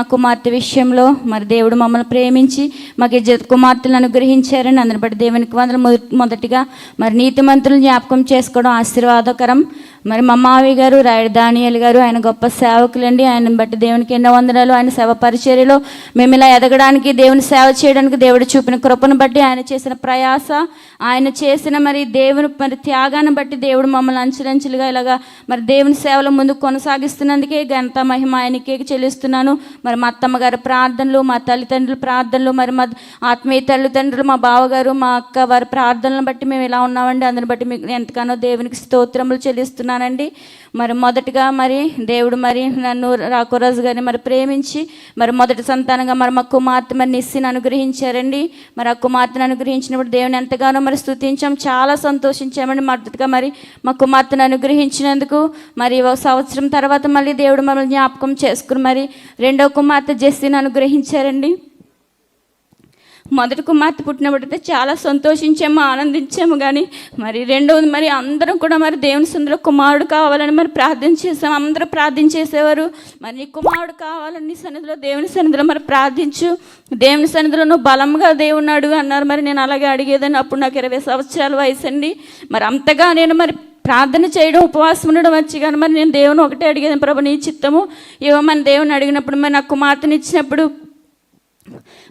కుమార్తె విషయంలో మరి దేవుడు మమ్మల్ని ప్రేమించి మాకు ఇజ్జత్ కుమార్తెలను అనుగ్రహించారని అందరి బట్టి దేవునికి వందలు మొదటి మొదటిగా మరి నీతిమంతులు జ్ఞాపకం చేసుకోవడం ఆశీర్వాదకరం. మరి మా మావి గారు రాయుడు దానియల్ గారు ఆయన గొప్ప సేవకులండి. ఆయన బట్టి దేవునికి ఎన్నో వందనాలు. ఆయన సేవ పరిచర్యలో మేము ఇలా ఎదగడానికి దేవుని సేవ చేయడానికి దేవుడు చూపిన కృపను బట్టి ఆయన చేసిన ప్రయాస ఆయన చేసిన మరి దేవుని మరి త్యాగాన్ని బట్టి దేవుడు మమ్మల్ని అంచులంచులుగా ఇలాగా మరి దేవుని సేవలో ముందు కొనసాగిస్తున్నందుకే ఘనత మహిమ ఆయనకే చెల్లిస్తున్నాను. మరి మా అత్తమ్మగారు ప్రార్థనలు మా తల్లిదండ్రుల ప్రార్థనలు మరి మా ఆత్మీయ తల్లిదండ్రులు మా బావగారు మా అక్క వారి ప్రార్థనలను బట్టి మేము ఇలా ఉన్నామండి? అందుని బట్టి మీకు ఎంతగానో దేవునికి స్తోత్రములు చెల్లిస్తున్నానండి. మరి మొదటగా మరి దేవుడు మరి నన్ను రాకురాజు గారిని మరి ప్రేమించి మరి మొదటి సంతానంగా మరి మా కుమార్తె మరి నిస్సిని అనుగ్రహించారండి. మరి ఆ కుమార్తెను అనుగ్రహించినప్పుడు దేవుని ఎంతగానో మరి స్థుతించాం చాలా సంతోషించామండి మద్దతుగా మరి మా కుమార్తెను అనుగ్రహించినందుకు. మరి ఒక సంవత్సరం తర్వాత మళ్ళీ దేవుడు మమ్మల్ని జ్ఞాపకం చేసుకుని మరి రెండో కుమార్తె జెస్సీని అనుగ్రహించారండి. మొదటి కుమార్తె పుట్టినప్పుడైతే చాలా సంతోషించాము ఆనందించాము కానీ మరి రెండవది మరి అందరం కూడా మరి దేవుని సుందర కుమారుడు కావాలని మరి ప్రార్థన చేసాం అందరూ ప్రార్థన చేసేవారు. మరి నీ కుమారుడు కావాలని నీ సన్నిధిలో దేవుని సన్నిధిలో మరి ప్రార్థించు. దేవుని సన్నిధిలో నువ్వు బలంగా దేవుని అడుగు అన్నారు. మరి నేను అలాగే అడిగేదని అప్పుడు నాకు ఇరవై సంవత్సరాల వయసు అండి. మరి అంతగా నేను మరి ప్రార్థన చేయడం ఉపవాసం ఉండడం వచ్చి కానీ మరి నేను దేవుని ఒకటే అడిగేది ప్రభు నీ చిత్తము. ఇవ్వమని దేవుని అడిగినప్పుడు మరి నాకు కుమార్తెని ఇచ్చినప్పుడు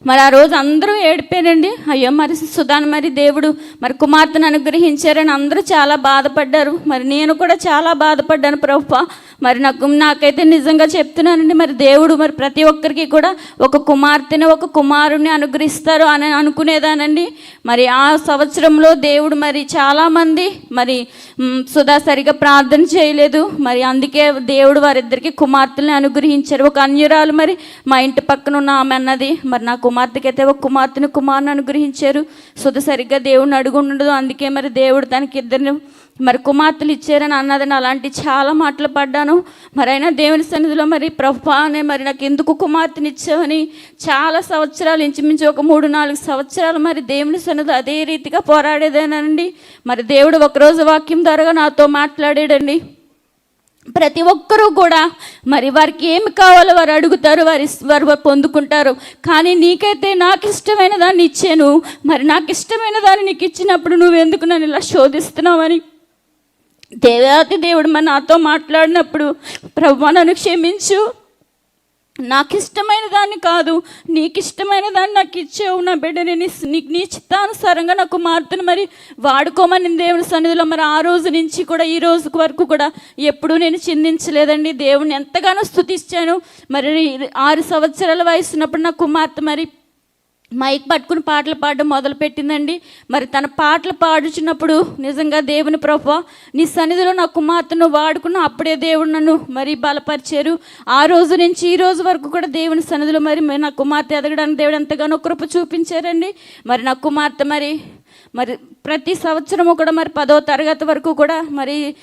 మరి ఆ రోజు అందరూ ఏడిపోయారండి. అయ్యో మరి సుధాన్ మరి దేవుడు మరి కుమార్తెను అనుగ్రహించారని అందరూ చాలా బాధపడ్డారు. మరి నేను కూడా చాలా బాధపడ్డాను ప్రభు మరి నాకు నాకైతే నిజంగా చెప్తున్నానండి మరి దేవుడు మరి ప్రతి ఒక్కరికి కూడా ఒక కుమార్తెని ఒక కుమారుని అనుగ్రహిస్తారు అని అనుకునేదానండి. మరి ఆ సంవత్సరంలో దేవుడు మరి చాలామంది మరి సుధా సరిగా ప్రార్థన చేయలేదు. మరి అందుకే దేవుడు వారిద్దరికి కుమార్తెల్ని అనుగ్రహించారు. ఒక అన్యురాలు మరి మా ఇంటి పక్కన ఉన్న ఆమె అన్నది. మరి నా కుమార్తెకి అయితే ఒక కుమార్తెను కుమారుని అనుగ్రహించారు. సుత సరిగ్గా దేవుడిని అడుగుండదు. అందుకే మరి దేవుడు తనకి ఇద్దరిని మరి కుమార్తెలు ఇచ్చారని అన్నదని అలాంటి చాలా మాటలు పడ్డాను. మరైనా దేవుని సన్నిధిలో మరి ప్రభా అనే మరి నాకు ఎందుకు కుమార్తెని ఇచ్చావని చాలా సంవత్సరాలు ఇంచుమించు ఒక మూడు నాలుగు సంవత్సరాలు మరి దేవుని సన్నిధి అదే రీతిగా పోరాడేదేనండి. మరి దేవుడు ఒకరోజు వాక్యం ద్వారా నాతో మాట్లాడాడండి. ప్రతి ఒక్కరూ కూడా మరి వారికి ఏమి కావాలో వారు అడుగుతారు వారి వారు పొందుకుంటారు. కానీ నీకైతే నాకు ఇష్టమైన దాన్ని ఇచ్చాను. మరి నాకు ఇష్టమైన దాన్ని నీకు ఇచ్చినప్పుడు నువ్వు ఎందుకు నన్ను ఇలా శోధిస్తున్నావని? దేవాతి దేవుడు మా నాతో మాట్లాడినప్పుడు ప్రభు నన్ను క్షమించు. నాకు ఇష్టమైన దాన్ని కాదు నీకు ఇష్టమైన దాన్ని నాకు ఇచ్చేవు నా బిడ్డ నేను నీకు నీ చిత్తానుసారంగా నాకు మార్పును మరి వాడుకోమని దేవుని సన్నిధిలో మరి ఆ రోజు నుంచి కూడా ఈ రోజు వరకు కూడా ఎప్పుడూ నేను చిందించలేదండి. దేవుని ఎంతగానో స్తుతించాను. మరి ఆరు సంవత్సరాల వయసు ఉన్నప్పుడు నా కుమార్తె మరి మైక్ పట్టుకుని పాటలు పాడడం మొదలుపెట్టిందండి. మరి తన పాటలు పాడుచున్నప్పుడు నిజంగా దేవుని ప్రభా నీ సన్నిధిలో నా కుమార్తెను వాడుకున్న అప్పుడే దేవుడు నన్ను మరి బలపరిచారు. ఆ రోజు నుంచి ఈ రోజు వరకు కూడా దేవుని సన్నిధిలో మరి మరి నా కుమార్తె ఎదగడానికి దేవుడు ఎంతగానో కృప చూపించారండి. మరి నా కుమార్తె మరి మరి ప్రతి సంవత్సరము కూడా మరి పదో తరగతి వరకు కూడా మరి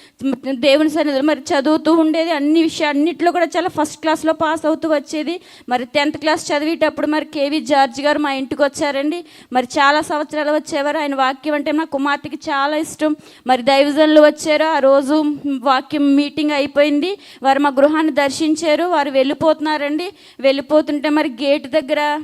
దేవుని సన్నిధిలో మరి చదువుతూ ఉండేది. అన్ని విషయాలు అన్నింటిలో కూడా చాలా ఫస్ట్ క్లాస్లో పాస్ అవుతూ వచ్చేది. మరి టెన్త్ క్లాస్ చదివేటప్పుడు మరి కేవీ జార్జ్ గారు మా ఇంటికి వచ్చారండి. మరి చాలా సంవత్సరాలు వచ్చేవారు. ఆయన వాక్యం అంటే మా కుమార్తెకి చాలా ఇష్టం. మరి దైవజనులు వచ్చారు. ఆ రోజు వాక్యం మీటింగ్ అయిపోయింది. వారు మా గృహాన్ని దర్శించారు. వారు వెళ్ళిపోతున్నారండి. వెళ్ళిపోతుంటే మరి గేట్ దగ్గర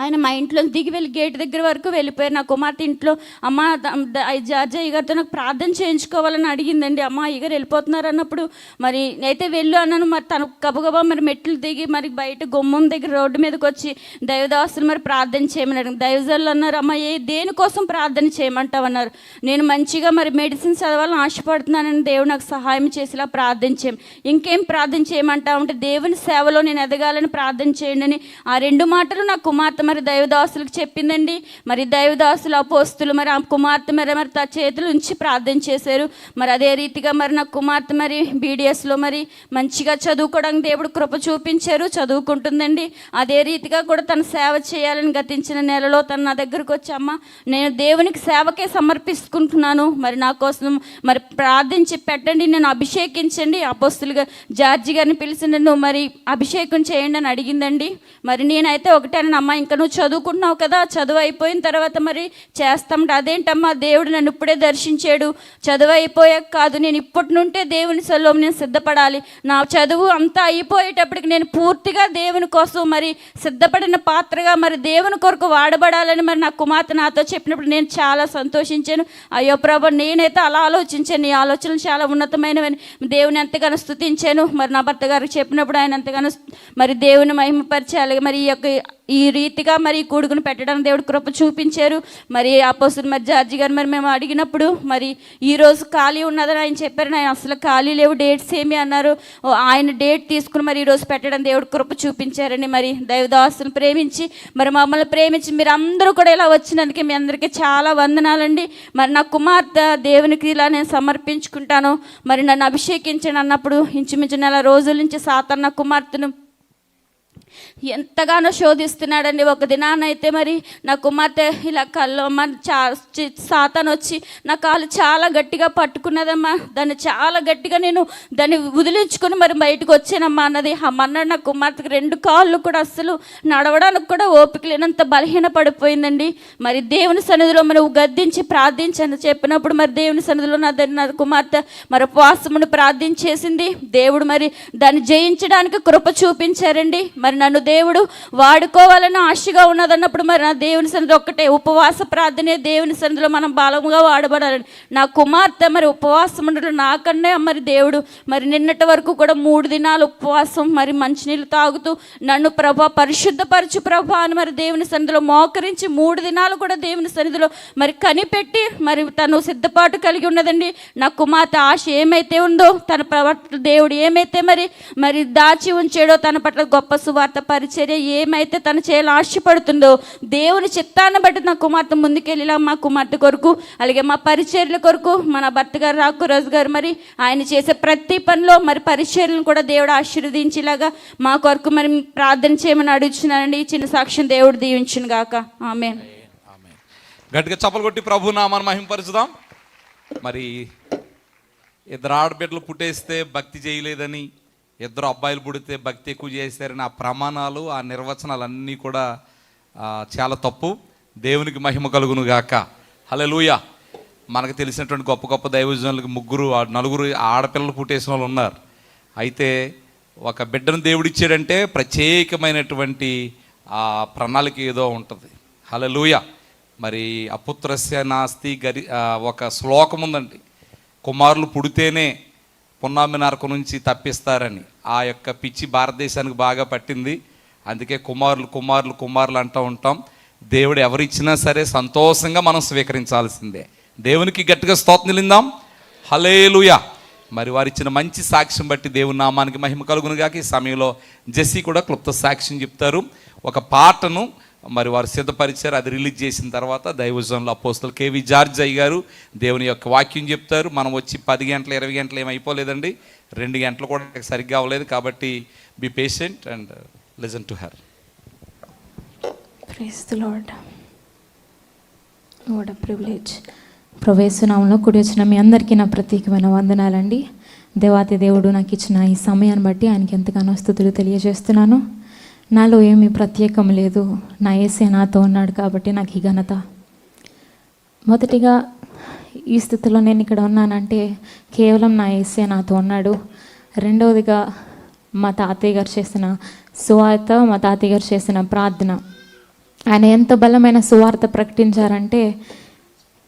ఆయన మా ఇంట్లో దిగి వెళ్ళి గేట్ దగ్గర వరకు వెళ్ళిపోయారు. నా కుమార్తె ఇంట్లో అమ్మ ద- ద- జార్జి నాకు ప్రార్థన చేయించుకోవాలని అడిగిందండి. అమ్మ అయ్యగారు వెళ్ళిపోతున్నారు అన్నప్పుడు మరి అయితే వెళ్ళు అన్నాను. మరి తను గబగబా మరి మెట్లు దిగి మరి బయట గుమ్మం దగ్గర రోడ్డు మీదకి వచ్చి దైవదాసులు మరి ప్రార్థన చేయమని అడిగింది. అన్నారు అమ్మ ఏ దేనికోసం ప్రార్థన చేయమంటావు? అన్నారు. నేను మంచిగా మరి మెడిసిన్ చదవాలని ఆశపడుతున్నానని దేవుడు నాకు సహాయం చేసేలా ప్రార్థన చేయం. ఇంకేం ప్రార్థన చేయమంటావు? అంటే దేవుని సేవలో నేను ఎదగాలని ప్రార్థన చేయండి అని ఆ రెండు మాటలు నా కుమార్తె మరి దైవదాసులకు చెప్పిందండి. మరి దైవదాసులు అపోస్తులు మరి ఆ కుమార్తె మరి మరి తన చేతులు ఉంచి ప్రార్థన చేశారు. మరి అదే రీతిగా మరి నా కుమార్తె మరి బీడిఎస్లో మరి మంచిగా చదువుకోవడానికి దేవుడు కృప చూపించారు చదువుకుంటుందండి. అదే రీతిగా కూడా తన సేవ చేయాలని గతించిన నెలలో తను నా దగ్గరకు వచ్చి అమ్మ నేను దేవునికి సేవకే సమర్పిస్తున్నాను. మరి నా కోసం మరి ప్రార్థించి పెట్టండి నేను అభిషేకించండి. అపోస్తులుగా జార్జి గారిని పిలిచి నన్ను మరి అభిషేకం చేయండి అని అడిగిందండి. మరి నేనైతే ఒకటే అమ్మ ఇంకా నువ్వు చదువుకుంటున్నావు కదా చదువు అయిపోయిన తర్వాత మరి చేస్తామంటే అదేంటమ్మా దేవుడు నన్ను ఇప్పుడే దర్శించాడు. చదువు అయిపోయాక కాదు నేను ఇప్పటి నుండే దేవుని సెలవు నేను సిద్ధపడాలి. నా చదువు అంతా అయిపోయేటప్పటికి నేను పూర్తిగా దేవుని కోసం మరి సిద్ధపడిన పాత్రగా మరి దేవుని కొరకు వాడబడాలని మరి నా కుమార్తె నాతో చెప్పినప్పుడు నేను చాలా సంతోషించాను. అయ్యో ప్రభు నేనైతే అలా ఆలోచించాను. నీ ఆలోచనలు చాలా ఉన్నతమైనవని దేవుని ఎంతగానో స్థుతించాను మరి నా భర్త గారికి చెప్పినప్పుడు ఆయన ఎంతగానో మరి దేవుని మహిమపరిచాలి. అలాగే మరి ఈ యొక్క ఈ రీతిగా మరి కూడుకుని పెట్టడం దేవుడు కృప చూపించారు. మరి అపోసులు మరి జార్జి గారు మరి మేము అడిగినప్పుడు మరి ఈరోజు ఖాళీ ఉన్నదని ఆయన చెప్పారు. ఆయన అసలు ఖాళీ లేవు డేట్స్ ఏమి? అన్నారు. ఆయన డేట్ తీసుకుని మరి ఈరోజు పెట్టడం దేవుడు కృప చూపించారని మరి దైవదాసును ప్రేమించి మరి మమ్మల్ని ప్రేమించి మీరు అందరూ కూడా ఇలా వచ్చినందుకే మీ అందరికీ చాలా వందనాలండి. మరి నా కుమార్తె దేవునికి ఇలా నేను సమర్పించుకుంటాను. మరి నన్ను అభిషేకించండి అన్నప్పుడు ఇంచుమించు నెల రోజుల నుంచి సాతాన్ కుమార్తెను ఎంతగానో శోధిస్తున్నాడండి. ఒక దినానైతే మరి నా కుమార్తె ఇలా కళ్ళు మరి చా చి- వచ్చి నా కాలు చాలా గట్టిగా పట్టుకున్నదమ్మా. దాన్ని చాలా గట్టిగా నేను దాన్ని వదిలించుకుని మరి బయటకు వచ్చానమ్మా అన్నది. ఆ నా కుమార్తెకి రెండు కాళ్ళు కూడా అస్సలు నడవడానికి కూడా ఓపిక లేనంత బలహీన పడిపోయిందండి మరి దేవుని సన్నిధిలో మనం గద్దించి ప్రార్థించని చెప్పినప్పుడు మరి దేవుని సన్నిధిలో నా ద- నా కుమార్తె మరి ఉపవాసమును ప్రార్థించేసింది. దేవుడు మరి దాన్ని జయించడానికి కృప చూపించారండి. మరి నన్ను దేవుడు వాడుకోవాలని ఆశగా ఉన్నదన్నప్పుడు మరి నా దేవుని సన్నిధి ఒక్కటే ఉపవాస ప్రార్థనే దేవుని సన్నిధిలో మనం బలముగా వాడబడాలని. నా కుమార్తె మరి ఉపవాసం ఉండడం. నాకన్నే మరి దేవుడు మరి నిన్నటి వరకు కూడా మూడు దినాలు ఉపవాసం మరి మంచినీళ్ళు తాగుతూ నన్ను ప్రభా పరిశుద్ధపరచు ప్రభా అని మరి దేవుని సన్నిధిలో మోకరించి మూడు దినాలు కూడా దేవుని సన్నిధిలో మరి కనిపెట్టి మరి తను సిద్ధపాటు కలిగి ఉన్నదండి. నా కుమార్తె ఆశ ఏమైతే ఉందో తన ప్రవర్తన దేవుడు ఏమైతే మరి మరి దాచి ఉంచాడో తన పట్ల గొప్ప సువార్త పరి పరిచర్య ఏమైతే తను చేయాలని ఆశపడుతుందో దేవుని చిత్తాన్ని బట్టి నా కుమార్తె ముందుకెళ్ళిలా మా కుమార్తె కొరకు అలాగే మా పరిచర్ల కొరకు మన భర్త గారు రాకురాజు గారు మరి ఆయన చేసే ప్రతి పనిలో మరి పరిచర్లను కూడా దేవుడు ఆశీర్వదించేలాగా మా కొరకు మరి ప్రార్థన చేయమని అడుగుతున్నానండి ఈ చిన్న సాక్ష్యం దేవుడు దీవించును గాక. ఆమె గట్టిగా చప్పలు కొట్టి ప్రభు నామాన్ని మహింపరచుదాం. మరి ఇద్దరు ఆడబిడ్డలు పుట్టేస్తే భక్తి చేయలేదని ఇద్దరు అబ్బాయిలు పుడితే భక్తి ఎక్కువ చేశారని ఆ ప్రమాణాలు ఆ నిర్వచనాలు అన్నీ కూడా చాలా తప్పు. దేవునికి మహిమ కలుగును గాక లూయ మనకు తెలిసినటువంటి గొప్ప గొప్ప దైవజనులకు ముగ్గురు నలుగురు ఆడపిల్లలు పుట్టేసిన వాళ్ళు ఉన్నారు. అయితే ఒక బిడ్డను దేవుడిచ్చాడంటే ప్రత్యేకమైనటువంటి ఆ ప్రణాళిక ఏదో ఉంటుంది. హల్లెలూయ. మరి అపుత్రస్య నాస్తి గరి ఒక శ్లోకం ఉందండి కుమారులు పుడితేనే పున్నామి నరకం నుంచి తప్పిస్తారని ఆ యొక్క పిచ్చి భారతదేశానికి బాగా పట్టింది. అందుకే కుమారులు కుమారులు కుమారులు అంటూ ఉంటాం. దేవుడు ఎవరిచ్చినా సరే సంతోషంగా మనం స్వీకరించాల్సిందే. దేవునికి గట్టిగా స్తోత్నిలిందాం హలేలుయా మరి వారిచ్చిన మంచి సాక్ష్యం బట్టి దేవుని నామానికి మహిమ కలుగునుగాక. ఈ సమయంలో జెస్సీ కూడా క్లుప్త సాక్ష్యం చెప్తారు. ఒక పాటను మరి వారు సిద్ధపరిచారు అది రిలీజ్ చేసిన తర్వాత దైవజనులు అపోస్తులు కేవి జార్జ్ అయ్యారు దేవుని యొక్క వాక్యం చెప్తారు. మనం వచ్చి పది గంటలు ఇరవై గంటలు ఏమైపోలేదండి అయిపోలేదండి. రెండు గంటలు కూడా సరిగ్గా అవ్వలేదు కాబట్టి be patient and listen to her what privilege ప్రవేశనామంలో కూడి వచ్చిన మీ అందరికీ నా ప్రత్యేకమైన వందనాలండి. దేవాతి దేవుడు నాకు ఇచ్చిన ఈ సమయాన్ని బట్టి ఆయనకి ఎంతగానో స్థుతులు తెలియజేస్తున్నాను. నాలో ఏమీ ప్రత్యేకం లేదు. నా ఏసే నాతో ఉన్నాడు కాబట్టి నాకు ఈ ఘనత. మొదటిగా ఈ స్థితిలో నేను ఇక్కడ ఉన్నానంటే కేవలం నా ఏసే నాతో ఉన్నాడు. రెండవదిగా మా తాతయ్య గారు చేసిన సువార్త మా తాతయ్య గారు చేసిన ప్రార్థన. ఆయన ఎంత బలమైన సువార్త ప్రకటించారంటే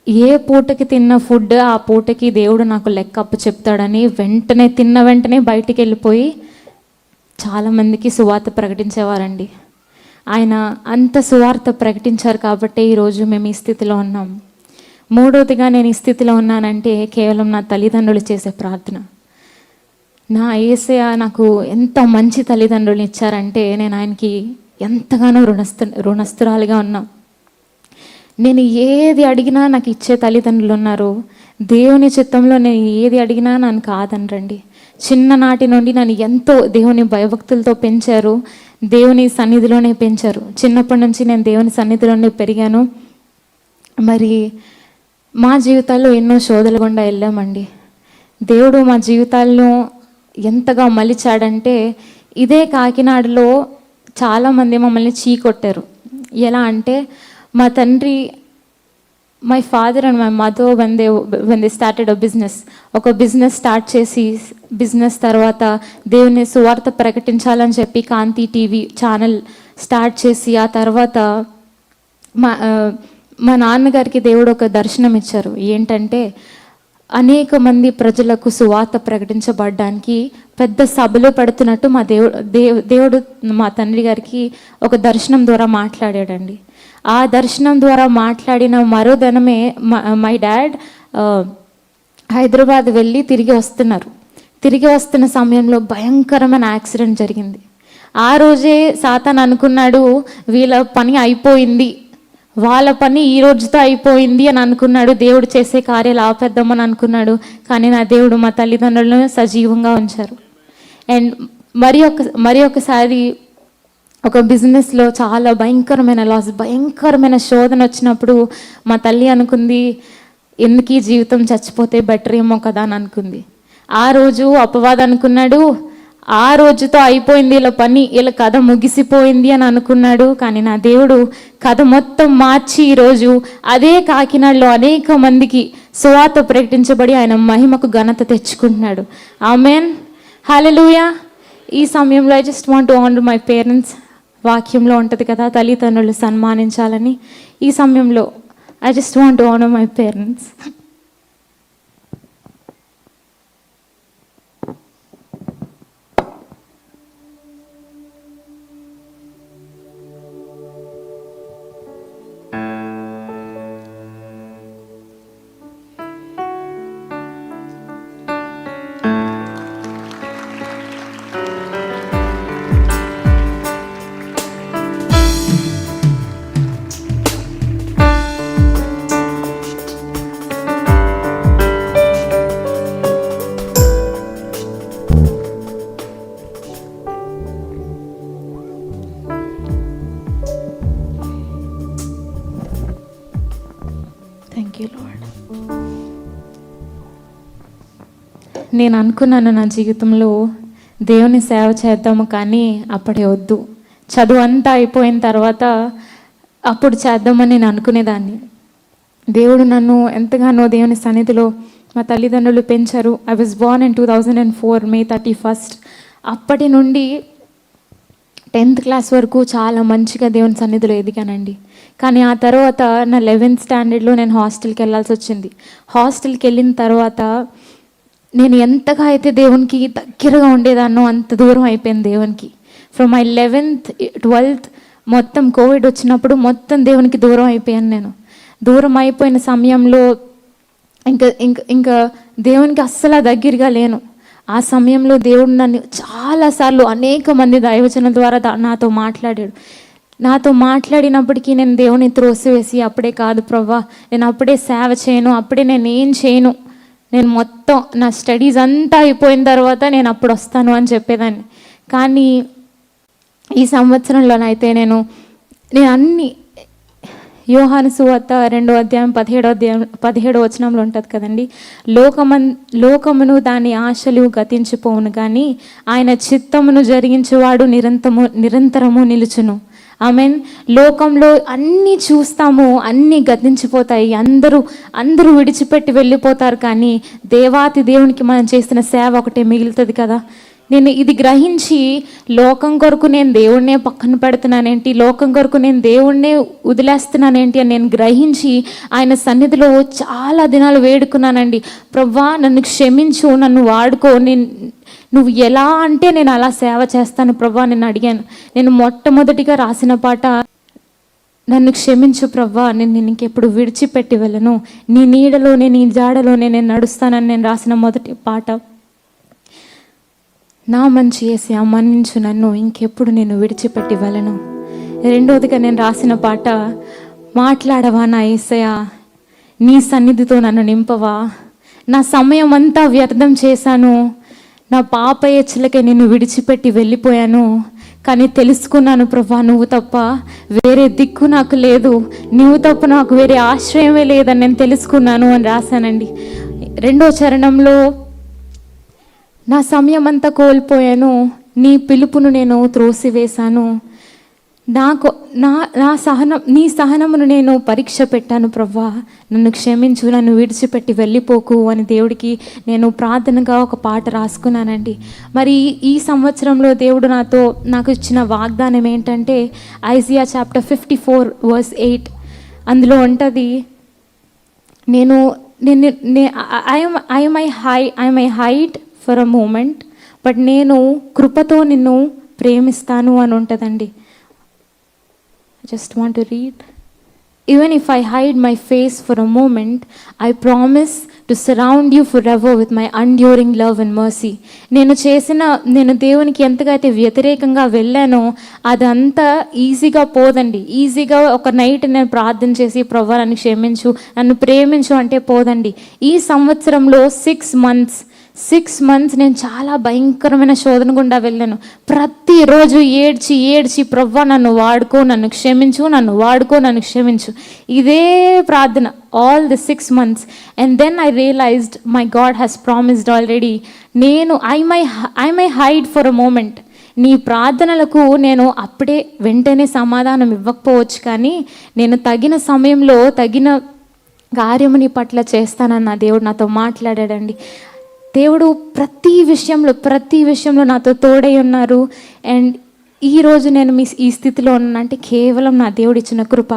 ఏ పూటకి తిన్న ఫుడ్ ఆ పూటకి దేవుడు నాకు లెక్క అప్పు చెప్తాడని వెంటనే తిన్న వెంటనే బయటికి వెళ్ళిపోయి చాలామందికి సువార్త ప్రకటించేవారండి. ఆయన అంత సువార్త ప్రకటించారు కాబట్టి ఈరోజు మేము ఈ స్థితిలో ఉన్నాం. మూడవదిగా నేను ఈ స్థితిలో ఉన్నానంటే కేవలం నా తల్లిదండ్రులు చేసే ప్రార్థన. నా ఏసయ నాకు ఎంత మంచి తల్లిదండ్రులు ఇచ్చారంటే నేను ఆయనకి ఎంతగానో రుణస్థ రుణస్థురాలుగా ఉన్నా. నేను ఏది అడిగినా నాకు ఇచ్చే తల్లిదండ్రులు ఉన్నారు. దేవుని చిత్తంలో నేను ఏది అడిగినా నన్ను కాదనరండి. చిన్ననాటి నుండి నన్ను ఎంతో దేవుని భయభక్తులతో పెంచారు. దేవుని సన్నిధిలోనే పెంచారు. చిన్నప్పటి నుంచి నేను దేవుని సన్నిధిలోనే పెరిగాను. మరి మా జీవితాల్లో ఎన్నో శోధలు గుండా వెళ్ళామండి. దేవుడు మా జీవితాల్లో ఎంతగా మలిచాడంటే ఇదే కాకినాడలో చాలామంది మమ్మల్ని చీకొట్టారు. ఎలా అంటే మా తండ్రి my father and my mother when they when they started a business ఒక బిజినెస్ స్టార్ట్ చేసి బిజినెస్ తర్వాత దేవుని సువార్త ప్రకటించాలని చెప్పి కాంతి టీవీ ఛానల్ స్టార్ట్ చేసి ఆ తర్వాత మా మా నాన్నగారికి దేవుడు ఒక దర్శనం ఇచ్చారు. ఏంటంటే అనేక మంది ప్రజలకు సువార్త ప్రకటించబడడానికి పెద్ద సభలో పడుతున్నట్టు మా దేవుడు దేవు దేవుడు మా తండ్రి గారికి ఒక దర్శనం ద్వారా మాట్లాడాడండి. ఆ దర్శనం ద్వారా మాట్లాడిన మరో దినమే మై డాడ్ హైదరాబాద్ వెళ్ళి తిరిగి వస్తున్నారు. తిరిగి వస్తున్న సమయంలో భయంకరమైన యాక్సిడెంట్ జరిగింది. ఆ రోజే సాతాన్ అనుకున్నాడు వీళ్ళ పని అయిపోయింది. వాళ్ళ పని ఈ రోజుతో అయిపోయింది అని అనుకున్నాడు. దేవుడు చేసే కార్యాలు ఆపేద్దామని అనుకున్నాడు. కానీ నా దేవుడు మా తల్లిదండ్రులను సజీవంగా ఉంచారు. అండ్ మరి ఒక మరి ఒకసారి ఒక బిజినెస్లో చాలా భయంకరమైన లాస్ భయంకరమైన శోధన వచ్చినప్పుడు మా తల్లి అనుకుంది ఎందుకు ఈ జీవితం చచ్చిపోతే బెటర్ ఏమో కదా అని అనుకుంది. ఆ రోజు అపవాదం అనుకున్నాడు ఆ రోజుతో అయిపోయింది ఇలా పని ఇలా కథ ముగిసిపోయింది అని అనుకున్నాడు. కానీ నా దేవుడు కథ మొత్తం మార్చి ఈరోజు అదే కాకినాడలో అనేక మందికి సువాత ప్రకటించబడి ఆయన మహిమకు ఘనత తెచ్చుకుంటున్నాడు. ఆమెన్. హల్లెలూయా. ఈ సమయంలో I just want to my parents వాక్యంలో ఉంటుంది కదా తల్లిదండ్రులు సన్మానించాలని. ఈ సమయంలో I just want to my parents you lord నేను అనుకున్నాను నా జీవితంలో దేవుని సేవ చేద్దాము కానీ అప్పుడే వద్దు. చదువు అంతా అయిపోయిన తర్వాత అప్పుడు చేద్దామని నేను అనుకునేదాన్ని. దేవుడు నన్ను ఎంతగానో దేవుని సన్నిధిలో మా తల్లిదండ్రులు పెంచారు. I was born in two thousand and four May thirty first అప్పటి నుండి టెన్త్ క్లాస్ వరకు చాలా మంచిగా దేవుని సన్నిధిలో ఎదిగానండి. కానీ ఆ తర్వాత నా లెవెన్త్ స్టాండర్డ్లో నేను హాస్టల్కి వెళ్ళాల్సి వచ్చింది. హాస్టల్కి వెళ్ళిన తర్వాత నేను ఎంతగా అయితే దేవునికి దగ్గరగా ఉండేదాన్నో అంత దూరం అయిపోయింది దేవునికి. ఫ్రమ్ మై లెవెన్త్ ట్వెల్త్ మొత్తం కోవిడ్ వచ్చినప్పుడు మొత్తం దేవునికి దూరం అయిపోయాను నేను. దూరం అయిపోయిన సమయంలో ఇంకా ఇంకా ఇంకా దేవునికి అస్సలు దగ్గరగా లేను. ఆ సమయంలో దేవుడు నన్ను చాలాసార్లు అనేక మంది దైవజనుల ద్వారా నాతో మాట్లాడాడు. నాతో మాట్లాడినప్పటికీ నేను దేవుని త్రోసివేసి అప్పుడే కాదు ప్రవ్వా నేను అప్పుడే సేవ చేయను అప్పుడే నేను ఏం చేయను. నేను మొత్తం నా స్టడీస్ అంతా అయిపోయిన తర్వాత నేను అప్పుడు వస్తాను అని చెప్పేదాన్ని. కానీ ఈ సంవత్సరంలోనైతే నేను నేను అన్ని యోహాను సువార్త రెండో అధ్యాయం పదిహేడో అధ్యాయం పదిహేడో వచనంలో ఉంటుంది కదండి. లోకమన్ లోకమును దాని ఆశలు గతించిపోవును కానీ ఆయన చిత్తమును జరిగించేవాడు నిరంతము నిరంతరము నిలుచును. ఐ మీన్ లోకంలో అన్నీ చూస్తాము అన్నీ గతించిపోతాయి అందరూ అందరూ విడిచిపెట్టి వెళ్ళిపోతారు కానీ దేవాతి దేవునికి మనం చేసిన సేవ ఒకటే మిగులుతుంది కదా. నేను ఇది గ్రహించి లోకం కొరకు నేను దేవుణ్ణే పక్కన పెడుతున్నానేంటి లోకం కొరకు నేను దేవుణ్ణే వదిలేస్తున్నానేంటి అని నేను గ్రహించి ఆయన సన్నిధిలో చాలా దినాలు వేడుకున్నానండి. ప్రవ్వా నన్ను క్షమించు నన్ను వాడుకో నేను నువ్వు ఎలా అంటే నేను అలా సేవ చేస్తాను ప్రభా నేను అడిగాను. నేను మొట్టమొదటిగా రాసిన పాట నన్ను క్షమించు ప్రవ్వా నేను నేను ఇంకెప్పుడు విడిచిపెట్టి వెళ్ళను. నీ నీడలోనే నీ జాడలోనే నేను నడుస్తానని నేను రాసిన మొదటి పాట. నా మంచి వేసి మన్నించు నన్ను ఇంకెప్పుడు నేను విడిచిపెట్టి వెళ్ళను. రెండోదిగా నేను రాసిన పాట మాట్లాడవా నా ఏసయ్య నీ సన్నిధితో నన్ను నింపవా. నా సమయం అంతా వ్యర్థం చేశాను. నా పాప ఎచ్చలకే నిన్ను విడిచిపెట్టి వెళ్ళిపోయాను. కానీ తెలుసుకున్నాను ప్రభా నువ్వు తప్ప వేరే దిక్కు నాకు లేదు. నువ్వు తప్ప నాకు వేరే ఆశ్రయమే లేదని నేను తెలుసుకున్నాను అని రాశానండి. రెండో చరణంలో నా సమయం అంతా కోల్పోయాను. నీ పిలుపును నేను త్రోసివేశాను. నాకు నా నా సహనం నీ సహనమును నేను పరీక్ష పెట్టాను ప్రవ్వా. నన్ను క్షమించు నన్ను విడిచిపెట్టి వెళ్ళిపోకు అని దేవుడికి నేను ప్రార్థనగా ఒక పాట రాసుకున్నానండి. మరి ఈ సంవత్సరంలో దేవుడు నాతో నాకు ఇచ్చిన వాగ్దానం ఏంటంటే Isaiah chapter fifty four verse eight. అందులో ఉంటుంది నేను నేను I'm I'm I high I'm I hid for a moment but నేను కృపతో నిన్ను ప్రేమిస్తాను అని ఉంటుందండి. Just want to read even if I hide my face for a moment I promise to surround you for ever with my enduring love and mercy నేను చేసిన నేను దేవునికి ఎంతగా అయితే వ్యతిరేకంగా వెళ్ళానో అదంతా ఈజీగా పోదండి. ఈజీగా ఒక నైట్ నేను ప్రార్థన చేసి ప్రభా నన్ను క్షమించు నన్ను ప్రేమించు అంటే పోదండి. ఈ సంవత్సరంలో సిక్స్ మంత్స్ సిక్స్ మంత్స్ నేను చాలా భయంకరమైన శోధన గుండా వెళ్ళాను. ప్రతిరోజు ఏడ్చి ఏడ్చి ప్రవ్వ నన్ను వాడుకో నన్ను క్షమించు నన్ను వాడుకో నన్ను క్షమించు. ఇదే ప్రార్థన all the six months and then I realised my God has promised already నేను I my I my hide for a moment నీ ప్రార్థనలకు నేను అప్పుడే వెంటనే సమాధానం ఇవ్వకపోవచ్చు కానీ నేను తగిన సమయంలో తగిన కార్యము నీ పట్ల చేస్తానన్న దేవుడు నాతో మాట్లాడాడండి. దేవుడు ప్రతి విషయంలో ప్రతి విషయంలో నాతో తోడై ఉన్నారు. అండ్ ఈరోజు నేను మీ ఈ స్థితిలో ఉన్నానంటే కేవలం నా దేవుడు ఇచ్చిన కృప.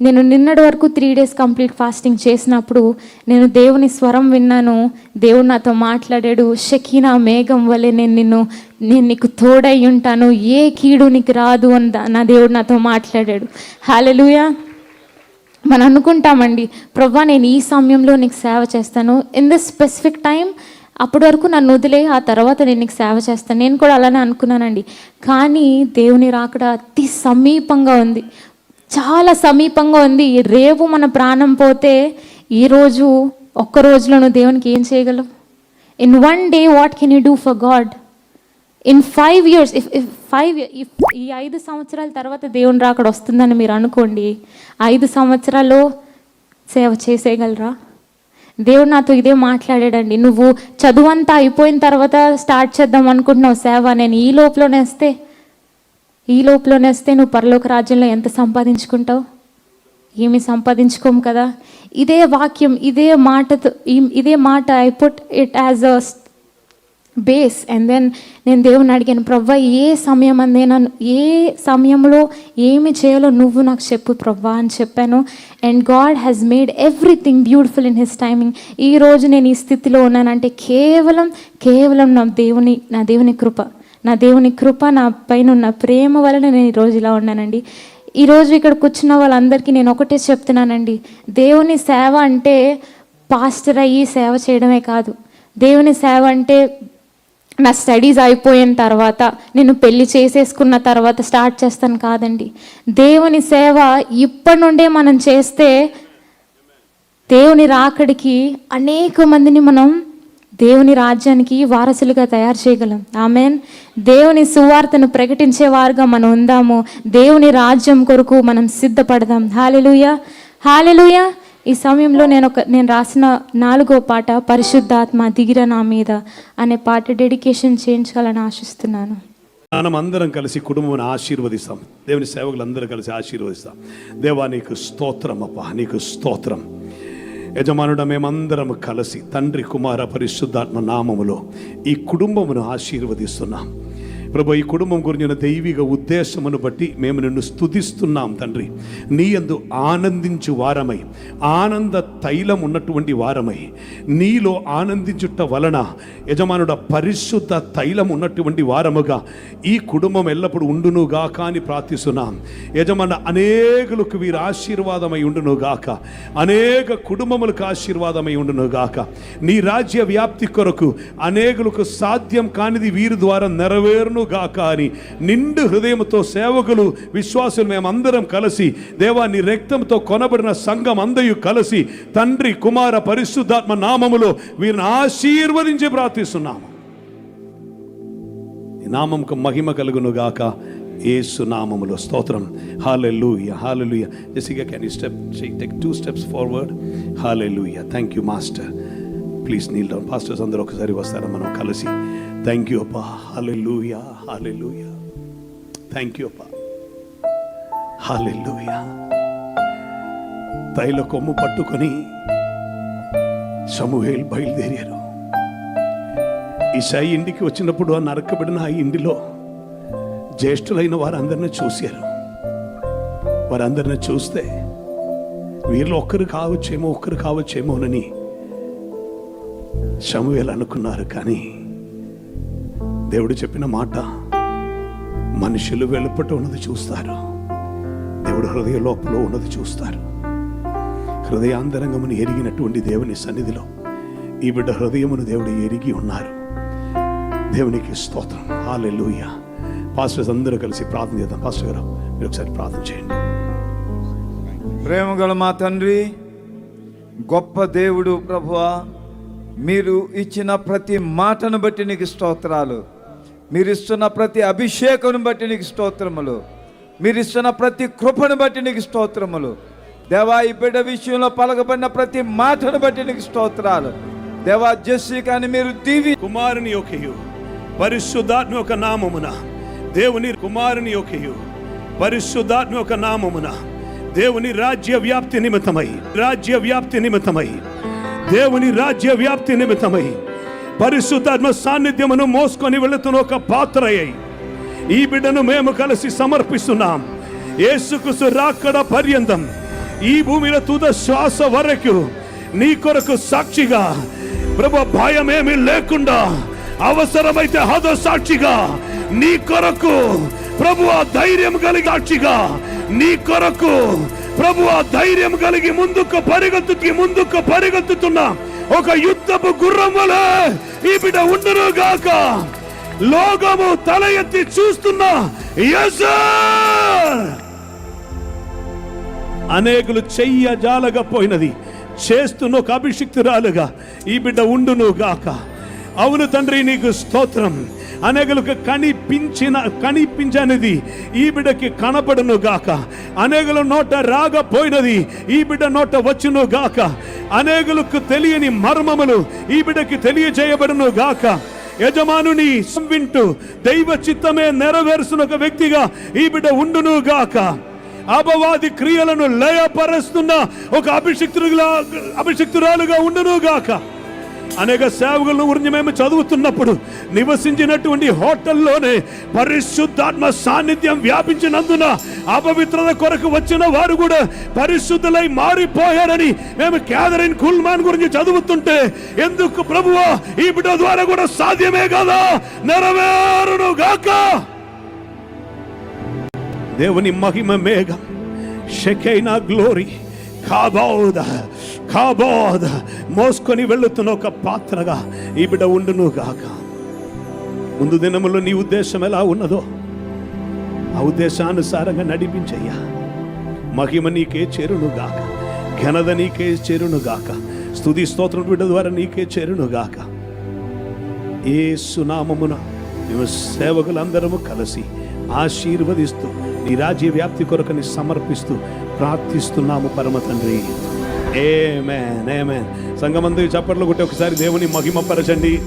నేను నిన్నటి వరకు త్రీ డేస్ కంప్లీట్ ఫాస్టింగ్ చేసినప్పుడు నేను దేవుని స్వరం విన్నాను. దేవుడు నాతో మాట్లాడాడు షకీనా మేఘం వలె నేను నిన్ను నేను నీకు తోడై ఉంటాను. ఏ కీడు నీకు రాదు అని నా దేవుడు నాతో మాట్లాడాడు. హాలెలుయా మనం అనుకుంటామండి ప్రభా నేను ఈ సమయంలో నీకు సేవ చేస్తాను. ఇన్ దిస్ స్పెసిఫిక్ టైం అప్పటి వరకు నన్ను వదిలే ఆ తర్వాత నేను నీకు సేవ చేస్తాను. నేను కూడా అలానే అనుకున్నానండి. కానీ దేవుని రాకడ అతి సమీపంగా ఉంది. చాలా సమీపంగా ఉంది. రేపు మన ప్రాణం పోతే ఈరోజు ఒక్క రోజులో నువ్వు దేవునికి ఏం చేయగలవు in one day what can you do for God in five years if if five if ఈ ఐదు సంవత్సరాల తర్వాత దేవుని రాకడ వస్తుందని మీరు అనుకోండి ఐదు సంవత్సరాలు సేవ చేసేయగలరా? దేవుడు నాతో ఇదే మాట్లాడాడండి. నువ్వు చదువంతా అయిపోయిన తర్వాత స్టార్ట్ చేద్దాం అనుకుంటున్నావు సేవ నేను ఈ లోపలనేస్తే ఈ లోపలనేస్తే నువ్వు పరలోక రాజ్యంలో ఎంత సంపాదించుకుంటావు? ఏమి సంపాదించుకోము కదా? ఇదే వాక్యం ఇదే మాటతో ఇదే మాట I put it as a base and then నేను దేవుని అడిగాను ప్రవ్వ ఏ సమయం అందే నన్ను ఏ సమయంలో ఏమి చేయాలో నువ్వు నాకు చెప్పు ప్రవ్వా అని చెప్పాను. And God has made everything beautiful in his timing ఈ రోజు నేను ఈ స్థితిలో ఉన్నానంటే కేవలం కేవలం నా దేవుని నా దేవుని కృప నా దేవుని కృప నా పైన ఉన్న ప్రేమ వలన నేను ఈరోజు ఇలా ఉన్నానండి. ఈరోజు ఇక్కడ కూర్చున్న వాళ్ళందరికీ నేను ఒకటే చెప్తున్నానండి. దేవుని సేవ అంటే పాస్టర్ అయ్యి సేవ చేయడమే కాదు. దేవుని సేవ అంటే నా స్టడీస్ అయిపోయిన తర్వాత నేను పెళ్ళి చేసేసుకున్న తర్వాత స్టార్ట్ చేస్తాను కాదండి. దేవుని సేవ ఇప్పటి నుండే మనం చేస్తే దేవుని రాకడికి అనేక మందిని మనం దేవుని రాజ్యానికి వారసులుగా తయారు చేయగలం. ఆమెన్. దేవుని సువార్తను ప్రకటించే వారుగా మనం ఉందాము. దేవుని రాజ్యం కొరకు మనం సిద్ధపడదాం. హాలెలుయ హాలెలుయా ఈ సమయంలో నేను ఒక నేను రాసిన నాలుగో పాట పరిశుద్ధాత్మ దిగిర నా మీద అనే పాట డెడికేషన్ చేయించాలని ఆశిస్తున్నాను. మనం అందరం కలిసి కుటుంబం ఆశీర్వదిస్తాం. దేవుని సేవకులందరూ కలిసి ఆశీర్వదిస్తాం. దేవా నీకు స్తోత్రం అప్ప నీకు స్తోత్రం. యజమానుడ మేమందరం కలిసి తండ్రి కుమార పరిశుద్ధాత్మ నామములో ఈ కుటుంబమును ఆశీర్వదిస్తున్నాం. ప్రభు ఈ కుటుంబం గురించిన దైవిక ఉద్దేశమును బట్టి మేము నిన్ను స్తుతిస్తున్నాం తండ్రి. నీ యందు ఆనందించు వారమై ఆనంద తైలం ఉన్నటువంటి వారమై నీలో ఆనందించుట వలన యజమానుడ పరిశుద్ధ తైలం ఉన్నటువంటి వారముగా ఈ కుటుంబం ఎల్లప్పుడూ ఉండునుగా అని ప్రార్థిస్తున్నాం. యజమాన అనేకులకు వీరు ఆశీర్వాదమై ఉండును గాక అనేక కుటుంబములకు ఆశీర్వాదమై ఉండును గాక నీ రాజ్య వ్యాప్తి కొరకు అనేకులకు సాధ్యం కానిది వీరి ద్వారా నెరవేరును గాక అని నిండు హృదయంతో సేవకులు విశ్వాసులు మేమందరం కలిసి దేవా నీ రక్తంతో కొనబడిన సంఘం అందయు కలిసి తండ్రి కుమార పరిశుద్ధాత్మ నామములో వీరిని ఆశీర్వదించి ప్రార్థిస్తున్నాము. నామంకు మహిమ కలుగును గాక ఏసు నామములో స్తోత్రం. Hallelujah hallelujah. జెసిగా can you step take two steps forward hallelujah. Thank you master please kneel down pastors అందరూ ఒకసారి వస్తారా? మనం కలిసి థ్యాంక్ యూ అప్పా హాలెలూయ హాలెలూయ థ్యాంక్ యూ అప్పా లూయా తైల కొమ్ము పట్టుకొని సమూహేలు బయలుదేరారు. ఈసాయి ఇంటికి వచ్చినప్పుడు ఆ నరకబడిన ఆ ఇంటిలో జ్యేష్ఠులైన వారందరిని చూశారు. వారందరిని చూస్తే వీళ్ళు ఒక్కరు కావచ్చేమో ఒక్కరు కావచ్చేమోనని సమూహేలు అనుకున్నారు. కానీ దేవుడు చెప్పిన మాట మనుషులు వెలుపట ఉన్నది చూస్తారు. దేవుడు హృదయ లోపల ఉన్నది చూస్తారు. హృదయాంతరంగమును ఎరిగినటువంటి దేవుని సన్నిధిలో ఈ బిడ్డ హృదయమును దేవుడు ఎరిగి ఉన్నారు. దేవునికి స్తోత్రం. హాలెలూయ పాస్టర్స్ అందరూ కలిసి ప్రార్థన చేద్దాం. పాస్టర్ గారు మీరు ఒకసారి ప్రార్థన చేయండి. ప్రేమగల మా తండ్రి గొప్ప దేవుడు ప్రభువా మీరు ఇచ్చిన ప్రతి మాటను బట్టి నీకు స్తోత్రాలు. మీరు ఇస్తున్న ప్రతి అభిషేకం బట్టి నీకు స్తోత్రములు. మీరు ఇస్తున్న ప్రతి కృపను బట్టి నీకు స్తోత్రములు. దేవా ఈ బిడ్డ విషయంలో పలకబడిన ప్రతి మాటను బట్టి నీకు స్తోత్రాలు. దేవా జస్సీ కానీ మీరు దీవి కుమారుని యొక్కయు. పరిశుద్ధాత్మ ఒక నామమున. దేవుని కుమారుని యొక్కయు. పరిశుద్ధాత్మ ఒక నామమున. దేవుని రాజ్య వ్యాప్తి నిమిత్తమై. రాజ్య వ్యాప్తి నిమిత్తమై. దేవుని రాజ్య వ్యాప్తి నిమిత్తమై. పరిశుద్ధాత్మ సాన్నిధ్యమును మోసుకొని వెళుతున్న ఒక పాత్రయ్యి ఈ బిడ్డను మేము కలిసి సమర్పిస్తున్నాం. ఏసుకుసు రాకడ పర్యంతం ఈ భూమిలో తుద శ్వాస వరకు నీ కొరకు సాక్షిగా ప్రభు భయమేమి లేకుండా అవసరమైతే హదో సాక్షిగా నీ కొరకు ప్రభు ఆ ధైర్యం కలిగి సాక్షిగా నీ కొరకు ప్రభు ఆ ధైర్యం కలిగి ముందుకు పరిగెత్తుకి ముందుకు పరిగెత్తుతున్నాం. ఒక యుద్ధపు గుర్రం వలె ఈ బిడ్డ ఉండును గాక. లోకము తల ఎత్తి చూస్తున్న అనేకులు చెయ్య జాలగపోయినది చేస్తున్న ఒక అభిషిక్తురాలుగా ఈ బిడ్డ ఉండును గాక. అవును తండ్రి నీకు స్తోత్రం. అనేకులకు కనిపించిన కనిపించనిది. ఈ బిడ్డకి కనపడును గాక. అనేకుల నోట రాగపోయినది ఈ బిడ్డ నోట వచ్చును గాక. అనేకులకు తెలియని మర్మములు ఈ బిడ్డకి తెలియజేయబడును గాక. యజమానుని వింటూ దైవ చిత్తమే నెరవేరుస్తున్న ఒక వ్యక్తిగా ఈ బిడ్డ ఉండును గాక. అపవాది క్రియలను లయపరుస్తున్న ఒక అభిషిక్తులుగా అభిషిక్తురాలుగా ఉండును గాక. అనేక సేవకుల గురించి మేము చదువుతున్నప్పుడు నివసించినటువంటి హోటల్లోనే పరిశుద్ధాత్మ సాన్నిధ్యం వ్యాపించినందున అపవిత్రత కొరకు వచ్చిన వారు కూడా పరిశుద్ధులై మారిపోయారని మేము క్యాథరిన్ కుల్మాన్ గురించి చదువుతుంటే ఎందుకు ప్రభువా ఈ బిడ్డ ద్వారా కూడా సాధ్యమే కదా? నెరవేరును గాక. దేవుని మహిమ మేఘం షెకైనా గ్లోరీ కాబోదా. కాబోద్ మోసుకొని వెళ్ళుతున్న ఒక పాత్రగా ఈ బిడ్డ ఉండును గాక. ముందు దినములో నీ ఉద్దేశం ఎలా ఉన్నదో ఆ ఉద్దేశానుసారంగా నడిపించయ్యా. మహిమ నీకే చేరును గాక. ఘనత నీకే చేరును గాక. స్తుతి స్తోత్రం బిడ్డ ద్వారా నీకే చేరును గాక. ఏ సునామమున మేము సేవకులందరము కలిసి ఆశీర్వదిస్తూ నీ రాజ్య వ్యాప్తి కొరకని సమర్పిస్తూ ప్రార్థిస్తున్నాము పరమ తండ్రి. ఏమేన్ ఏమేన్ సంగమందు చప్పట్లు కొట్టి ఒకసారి దేవుని మహిమ పరచండి.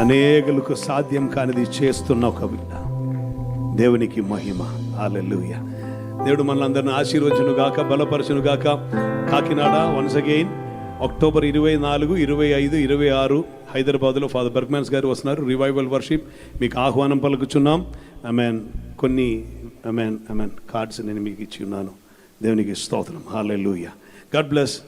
అనేకులకు సాధ్యం కానిది చేస్తున్న ఒక బిడ్డ. దేవునికి మహిమ. హల్లెలూయా దేవుడు మనల్ని ఆశీర్వచను గాక బలపరచును గాక కాకినాడ వన్స్ అగైన్ అక్టోబర్ ఇరవై నాలుగు ఇరవై ఐదు ఇరవై ఆరు హైదరాబాద్లో ఫాదర్ బర్గ్మాన్స్ గారు వస్తున్నారు. రివైవల్ వర్షిప్ మీకు ఆహ్వానం పలుకుచున్నాం. మీన్ కొన్ని మీన్ మీన్ కార్డ్స్ నేను మీకు ఇచ్చి ఉన్నాను. దేవునికి స్తోత్రం. Hallelujah God bless